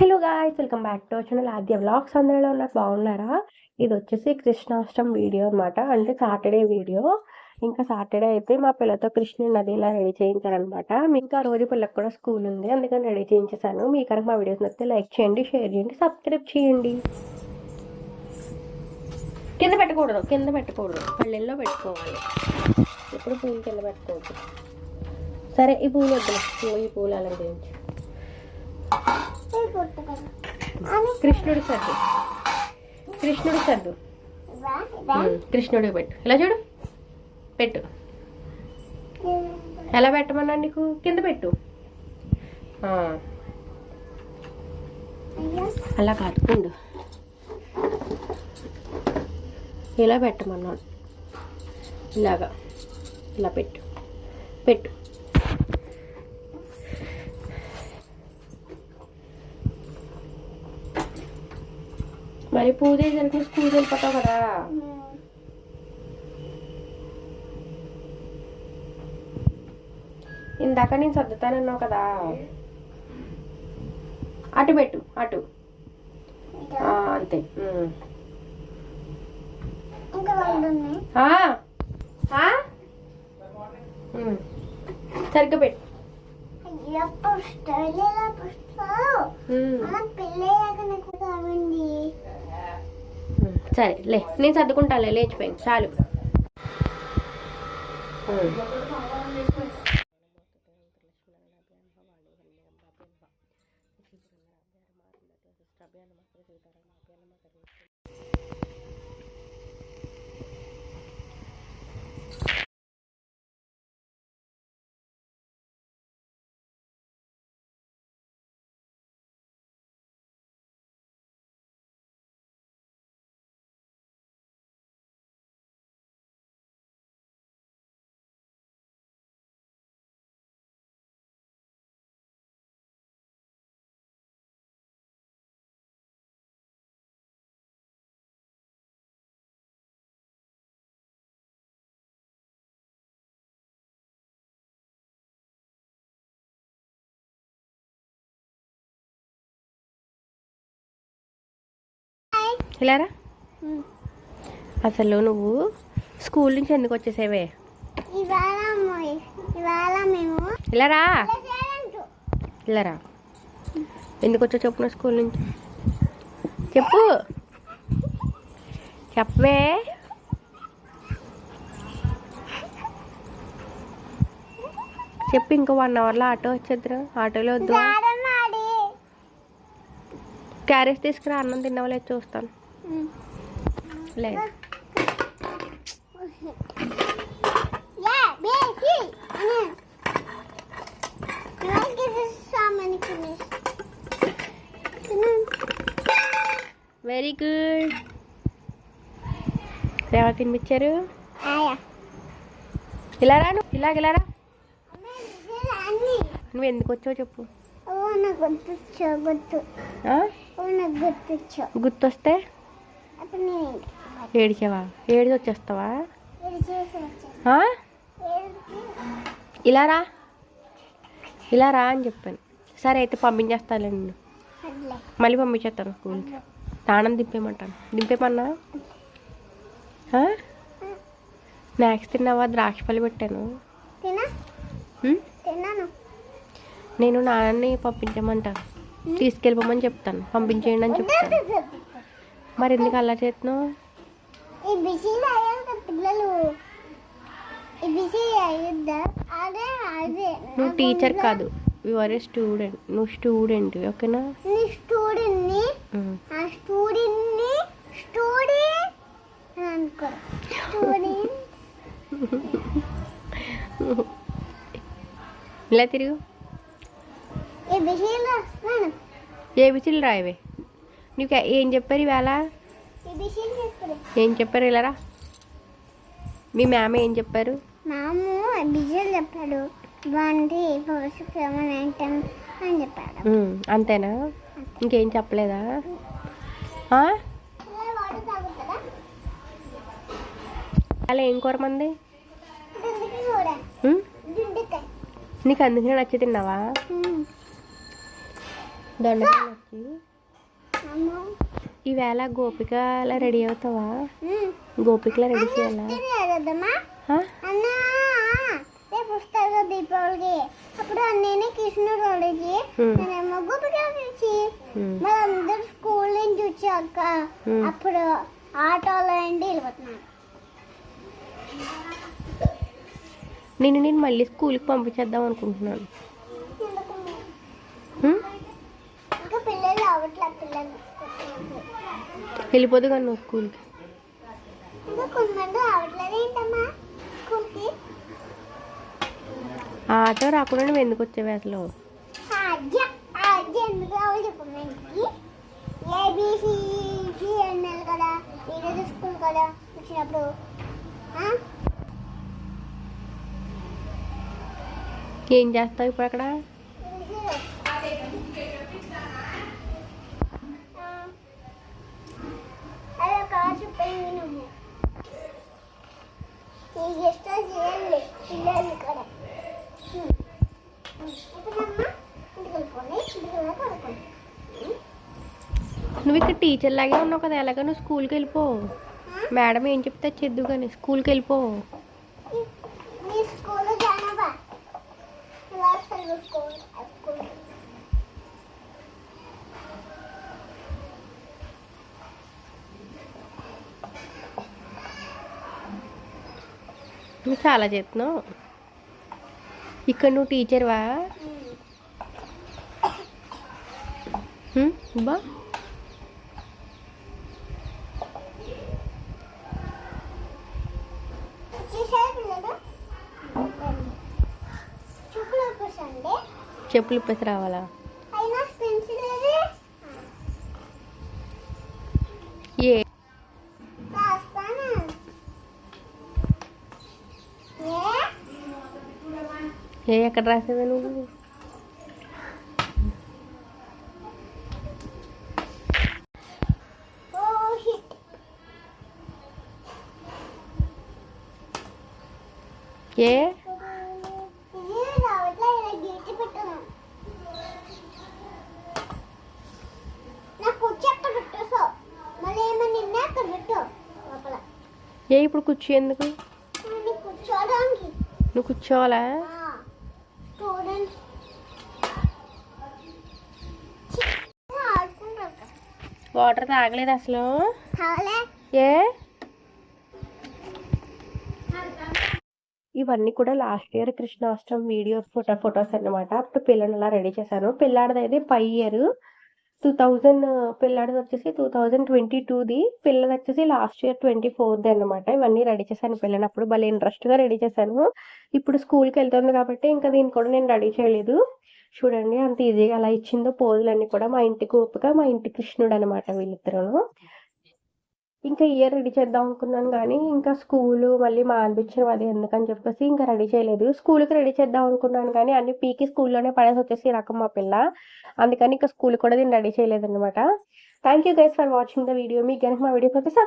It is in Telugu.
Hello guys welcome back to channel Aadya vlogs అందరిలో ఉన్నారు బాగున్నారా? ఇది వచ్చేసి కృష్ణాష్టం వీడియో అన్నమాట. అంటే సాటర్డే వీడియో ఇంకా సాటర్డే అయితే మా పిల్లతో కృష్ణుని నదిలా రెడీ చేయించారనమాట ఇంకా రోజు పిల్లకి కూడా స్కూల్ ఉంది. అందుకని రెడీ చేయించేసాను. మీ కనుక మా వీడియోస్ నచ్చితే లైక్ చేయండి షేర్ చేయండి సబ్స్క్రైబ్ చేయండి. కింద పెట్టకూడదు కింద పెట్టకూడదు. పళ్ళెల్లో పెట్టుకోవాలి. ఎప్పుడు పూలు కింద పెట్టుకోవచ్చు సరే ఈ పూలు వద్దు ఈ పూలు అలంకరించి. కృష్ణుడి సర్దు. కృష్ణుడి సర్దు. ఉమ్, కృష్ణుడికి పెట్టు. ఇలా చూడు? పెట్టు. ఎలా పెట్టమన్నా నీకు? కింద పెట్టు. అలా కాదు. ఉండు. ఇలా పెట్టమన్నాడు ఇలాగా. ఇలా పెట్టు. పెట్టు. మరి పూజ చేసరికి స్కూల్ వెళ్ళిపోతావు కదా ఇందాక నేను సర్దుతానన్నావు కదా అటు పెట్టు అటు అంతే. సరిగ్గా పెట్టు ఉమ్. ఉమ్, సరే లే నేను సర్దుకుంటాలే లేచిపోయింది చాలు. ఇలారా అసలు నువ్వు స్కూల్ నుంచి ఎందుకు వచ్చేసేవే? ఇలారా ఇలారా ఎందుకు వచ్చావు చెప్పు నా స్కూల్ నుంచి? చెప్పు. చెప్పవే. చెప్పు ఇంకో వన్ అవర్లో ఆటో వచ్చేద్దరు. ఆటోలో వద్దు. క్యారేజ్ తీసుకురా అన్నం తిన్నావా లేదు చూస్తాను. లేదు యా బేసి నాకు ఇది సామాన్ కినేస్ వెరీ గుడ్ ఎవరు తినిపించారు ఆయా ఇలా రా నువ్వు ఇలాగ ఇలా రా అన్ని నువ్వు ఎందుకు వచ్చావు చెప్పు ఓ నాకు గుర్తొచ్చా గుర్తు ఆ? ఓ నాకు గుర్తొచ్చా గుర్తొస్తే అప్పుడు నేను ఏడిచావా? ఏడిచి వచ్చేస్తావా? ఇలా రా. ఇలా రా అని చెప్పాను. సరే అయితే పంపించేస్తాను నిన్ను. అట్లే. మళ్ళీ పంపించేస్తాను స్కూల్కి. తానం దింపేయమంటాను. దింపేమన్నా? స్నాక్స్ తిన్నావా? ద్రాక్ష పళ్ళు పెట్టాను. నేను నాన్నని పంపించమంటాను. తీసుకెళ్ళిపోమని చెప్తాను. పంపించేయండి అని చెప్తాను. మరి ఎందుకు అలా చేస్తున్నావు? ఈ బిజీలు అయ్యాక పిల్లలు. ఈ బిజీ అయ్యిద్దా అదే అదే. నువ్వు టీచర్ కాదు. యు ఆర్ ఏ స్టూడెంట్ నువ్వు స్టూడెంట్ ఓకేనా? నీ. ఆ స్టూడెంట్ అని అనుకో. స్టూడెంట్. ఇలా తిరుగు. బిజీలు ఏ బిసిలు రాయవే? నీకు ఏం చెప్పారు చెప్పరు ఏం చెప్పారు ఇలారా? మీ మ్యామ్ ఏం చెప్పారు? మాము బిజీలు చెప్పాడు. అని అంతేనా? ఇంకేం చెప్పలేదా? అలా ఏం కూర మంది? దుండికి కూడా ఉమ్? దుండికాయ నీకు అందుకనే నచ్చి తిన్నావా? వచ్చి అమ్మో. ఈవేళ గోపిక అలా రెడీ అవుతావా. గోపికలా రెడీ చేయాలా? దీపావళికి. అప్పుడు అన్నయ్యని కృష్ణుడు. నేనేమో గోపికలకి స్కూల్ నుంచి వచ్చాక ఉమ్. అప్పుడు ఆటోలో అండి నేను నేను మళ్ళీ స్కూల్కి పంపించేద్దాం అనుకుంటున్నాను ఎందుకమ్మా? ఉమ్? ఇంకా పిల్లలు అవ్వట్లేదు పిల్లలు వెళ్ళిపోదు కానీ నువ్వు స్కూల్కి. ఆటో రాకుండా నువ్వు ఎందుకు వచ్చావు అసలు? వచ్చినప్పుడు? ఏం చేస్తావు ఇప్పుడు అక్కడ? నువ్వు ఇక్కడ టీచర్ లాగే ఉన్నావు కదా ఎలాగో నువ్వు స్కూల్కి వెళ్ళిపో. మేడం ఏం చెప్తే చెద్దు కానీ స్కూల్కి వెళ్ళిపో. స్కూల్ నువ్వు చాలా చేస్తున్నావు? ఇక్కడ నువ్వు టీచర్వా బా. చెప్పులు ఇప్పేసి రావాలా? ఏ ఏ ఎక్కడ రాసావే నువ్వు? ఏ? ఏ ఇప్పుడు కూర్చో ఎందుకు? నువ్వు కూర్చోవాలా? వాటర్ తాగలేదు అసలు? ఏ? ఇవన్నీ కూడా last year Krishnashtami video photo photos అన్నమాట. అప్పుడు పిల్లని అలా రెడీ చేశాను. పిల్లాడిది అయితే పై ఇయర్. టూ థౌజండ్ uh, పిల్లాడిది వచ్చేసి టూ థౌజండ్ ట్వంటీ టూది పిల్లది వచ్చేసి లాస్ట్ ఇయర్ ట్వంటీ ఫోర్ది అనమాట ఇవన్నీ రెడీ చేశాను పిల్లనప్పుడు భలే ఇంట్రెస్ట్గా రెడీ చేశాను. ఇప్పుడు స్కూల్కి వెళ్తుంది కాబట్టి ఇంకా దీన్ని కూడా నేను రెడీ చేయలేదు. చూడండి అంత ఈజీగా అలా ఇచ్చిందో పోజులన్నీ కూడా మా ఇంటి గోపిక మా ఇంటి కృష్ణుడు అనమాట వీళ్ళిద్దరూ. ఇంకా ఇయర్ రెడీ చేద్దాం అనుకున్నాను కానీ ఇంకా స్కూలు మళ్ళీ మానిపించడం అది ఎందుకని చెప్పేసి ఇంకా రెడీ చేయలేదు. స్కూల్కి రెడీ చేద్దాం అనుకున్నాను కానీ అన్ని పీకి స్కూల్లోనే పడేసి వచ్చేసి రకం మా పిల్ల. అందుకని ఇంకా స్కూల్ కూడా దీన్ని రెడీ చేయలేదు అనమాట thank you guys for watching the video మీకు కనుక మా వీడియో పంపిస్తే